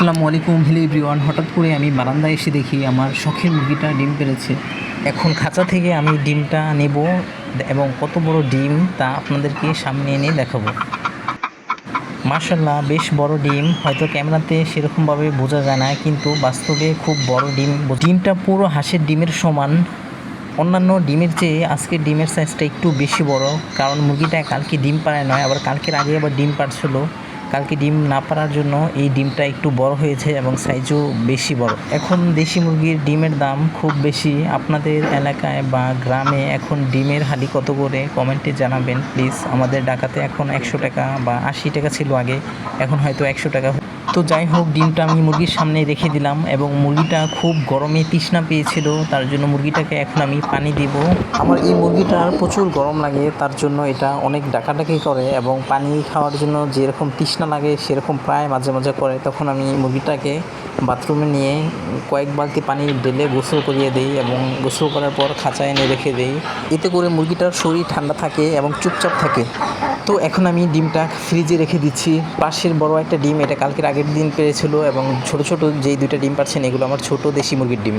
আসসালামু আলাইকুম। হেলি এভরিওয়ান হঠাৎ করে আমি বারান্দায় এসে দেখি আমার শখের মুরগিটা ডিম পেড়েছে এখন খাঁচা থেকে আমি ডিমটা নেব এবং কত বড় ডিম তা আপনাদেরকে সামনে এনে দেখাবো। মার্শাল্লাহ বেশ বড় ডিম। হয়তো ক্যামেরাতে সেরকমভাবে বোঝা যায় না, কিন্তু বাস্তবে খুব বড় ডিম। ডিমটা পুরো হাঁসের ডিমের সমান। অন্যান্য ডিমের চেয়ে আজকের ডিমের সাইজটা একটু বেশি বড়, কারণ মুরগিটা কালকে ডিম পাড়ায় নয়, আবার কালকের আগে আবার ডিম পাড়ছিল। কালকে ডিম না পারার জন্য এই ডিমটা একটু বড় হয়েছে এবং সাইজও বেশি বড়। এখন দেশি মুরগির ডিমের দাম খুব বেশি। আপনাদের এলাকায় বা গ্রামে এখন ডিমের হালি কত করে? কমেন্টে জানাবেন। প্লিজ আমাদের ডাকাতে এখন একশো টাকা বা আশি টাকা ছিল আগে। এখন হয়তো একশো টাকা তো যাই হোক, ডিমটা আমি মুরগির সামনে রেখে দিলাম এবং মুরগিটা খুব গরমে তৃষ্ণা পেয়েছিল, তার জন্য মুরগিটাকে এখন আমি পানি দিব। আমার এই মুরগিটার প্রচুর গরম লাগে, তার জন্য এটা অনেক ডাকাডাকি করে এবং পানি খাওয়ার জন্য যেরকম তৃষ্ণা লাগে, সেরকম প্রায় মাঝে মাঝে করে। তখন আমি মুরগিটাকে বাথরুমে নিয়ে কয়েক বালতি পানি ঢেলে গোসল করিয়ে দিই এবং গোসল করার পর খাঁচায় এনে রেখে দিই। এতে করে মুরগিটার শরীর ঠান্ডা থাকে এবং চুপচাপ থাকে। তো এখন আমি ডিমটা ফ্রিজে রেখে দিচ্ছি। পাশের বড় একটা ডিম, এটা কালকের আগের দিন পেরেছিল এবং ছোট ছোট যেই দুইটা ডিম পাচ্ছেন এগুলো আমার ছোট দেশি মুরগির ডিম।